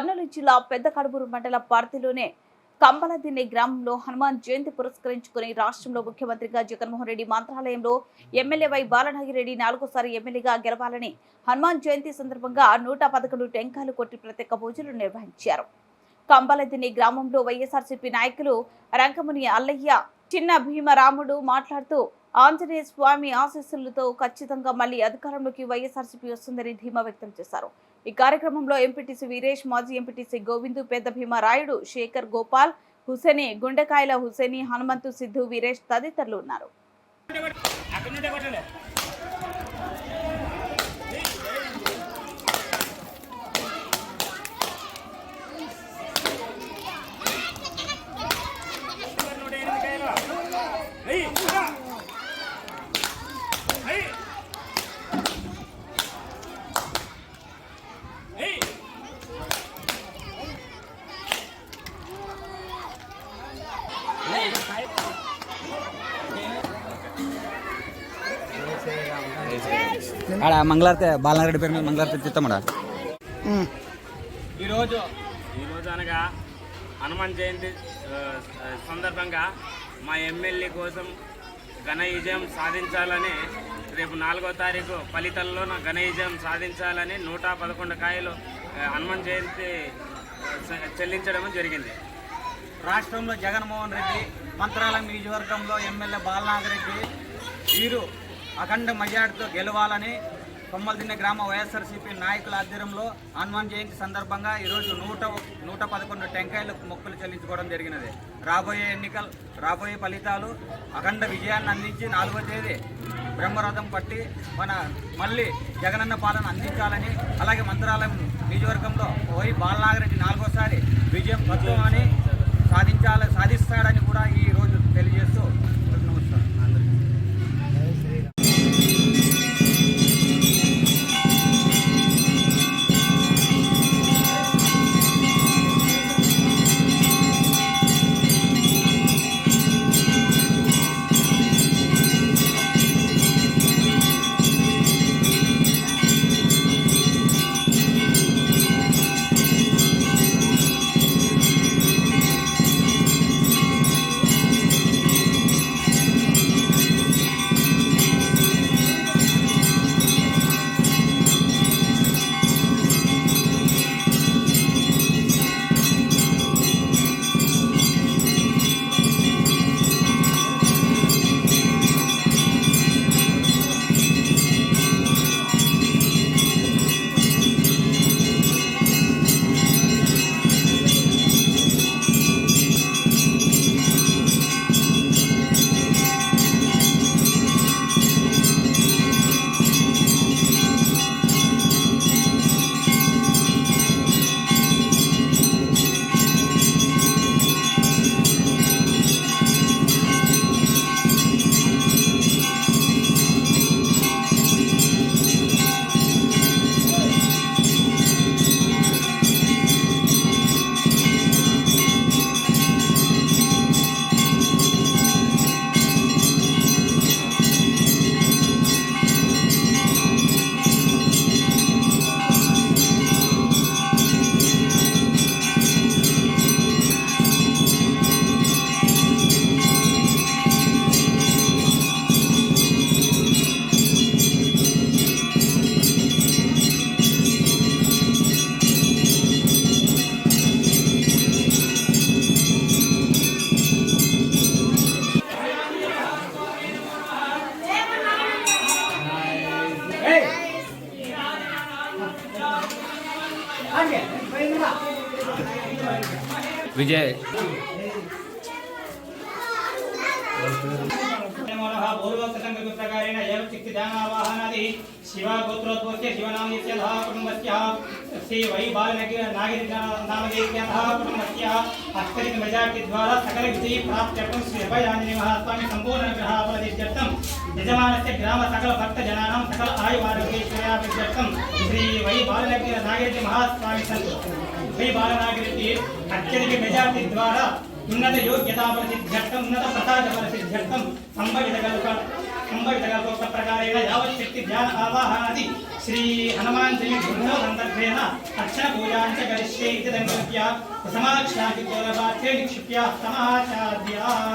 కర్నూలు జిల్లా పెద్ద కడుబూరు మండల పార్తిలోనే కంబలదిన్నె గ్రామంలో హనుమాన్ జయంతి పురస్కరించుకుని రాష్ట్రంలో ముఖ్యమంత్రిగా జగన్మోహన్ రెడ్డి మంత్రాలయంలో ఎమ్మెల్యే వై బాలనాగిరెడ్డి నాలుగోసారి ఎమ్మెల్యేగా గెలవాలని హనుమాన్ జయంతి సందర్భంగా నూట పదకొండు టెంకాయలు కొట్టి ప్రత్యేక పూజలు నిర్వహించారు. కంబలదిన్నె గ్రామంలో వైఎస్ఆర్సీపీ నాయకులు రంగముని అల్లయ్య చిన్న భీమరాముడు మాట్లాడుతూ ఆంజనేయ స్వామి ఆశీస్సులతో ఖచ్చితంగా మళ్ళీ అధికారంలోకి వైఎస్ఆర్సీపీ వస్తుందని ధీమా వ్యక్తం చేశారు. ఈ కార్యక్రమంలో ఎంపీటీసీ వీరేష్ మాజీ ఎంపీటీసీ గోవిందు పెద్ద భీమరాయుడు శేఖర్ గోపాల్ హుసేని గుండెకాయల హుసేని హనుమంతు సిద్ధు వీరేష్ తదితరులు ఉన్నారు. ఆడ మంగళారతి బాలనారెడ్డి పేరు మీద మంగళారతి తిత్తామడా ఈరోజు ఈరోజు అనగా హనుమాన్ జయంతి సందర్భంగా మా ఎమ్మెల్యే కోసం ఘన విజయం సాధించాలని రేపు నాలుగో తారీఖు ఫలితాల్లో నా ఘన విజయం సాధించాలని నూట పదకొండు కాయలు హనుమాన్ జయంతి చెల్లించడం జరిగింది. రాష్ట్రంలో జగన్మోహన్ రెడ్డి మంత్రాలయం నియోజకవర్గంలో ఎమ్మెల్యే బాలనాగరెడ్డి వీరు అఖండ మెజార్టీతో గెలవాలని కొమ్మలదిన్నె గ్రామ వైఎస్ఆర్సీపీ నాయకుల ఆధ్వర్యంలో హనుమాన్ జయంతి సందర్భంగా ఈరోజు నూట నూట పదకొండు టెంకాయలు మొక్కులు చెల్లించుకోవడం జరిగినది. రాబోయే ఎన్నికలు రాబోయే ఫలితాలు అఖండ విజయాన్ని అందించి నాలుగో తేదీ బ్రహ్మరథం పట్టి మన మళ్ళీ జగనన్న పాలన అందించాలని అలాగే మంత్రాలయం నియోజకవర్గంలో వై బాలనాగరెడ్డి నాలుగోసారి విజయం అని సాధించాలి సాధిస్తాడని కూడా ఈ రోజు తెలియజేస్తూ విజయ్. శివగోత్రోద్భవస్య శివనామస్యధः కుటుంబస్య. శ్రీ వై నాగిరి కుటుంబస్య. అత్యధిక మెజార్టీ ద్వారా సకల విజయ ప్రాప్త్యర్థం శ్రీ అభయాంజనేయ మహాస్వామి సంపూర్ణ గ్రహాఫలసిద్ధ్యర్థం యజమానస్య గ్రామ సకల భక్త జనానాం సకల ఆయువారోగ్యేశ్వర్యాభివృద్ధ్యర్థం శ్రీ మహాస్వామి వై బాలనాగిరెడ్డి అత్యధిక మెజార్టీ ద్వారా ఉన్నత యోగ్యతా ప్రసిద్ధ్యర్థం ఉన్నత ప్రసాద ప్రసిద్ధ్యర్థం సంభవితకల్ప సంభవితకల్పోక్త ప్రకారేణ యావత్ శక్తి ధ్యాన ఆవాహనాది శ్రీ హనుమాన్ జయంతి గృహ సందర్భేణ అర్చన పూజాంచ కరిష్యే ఇది సంకల్ప్య ప్రథమాక్షాది గౌరవార్థే నిక్షిప్య సమాచార్య.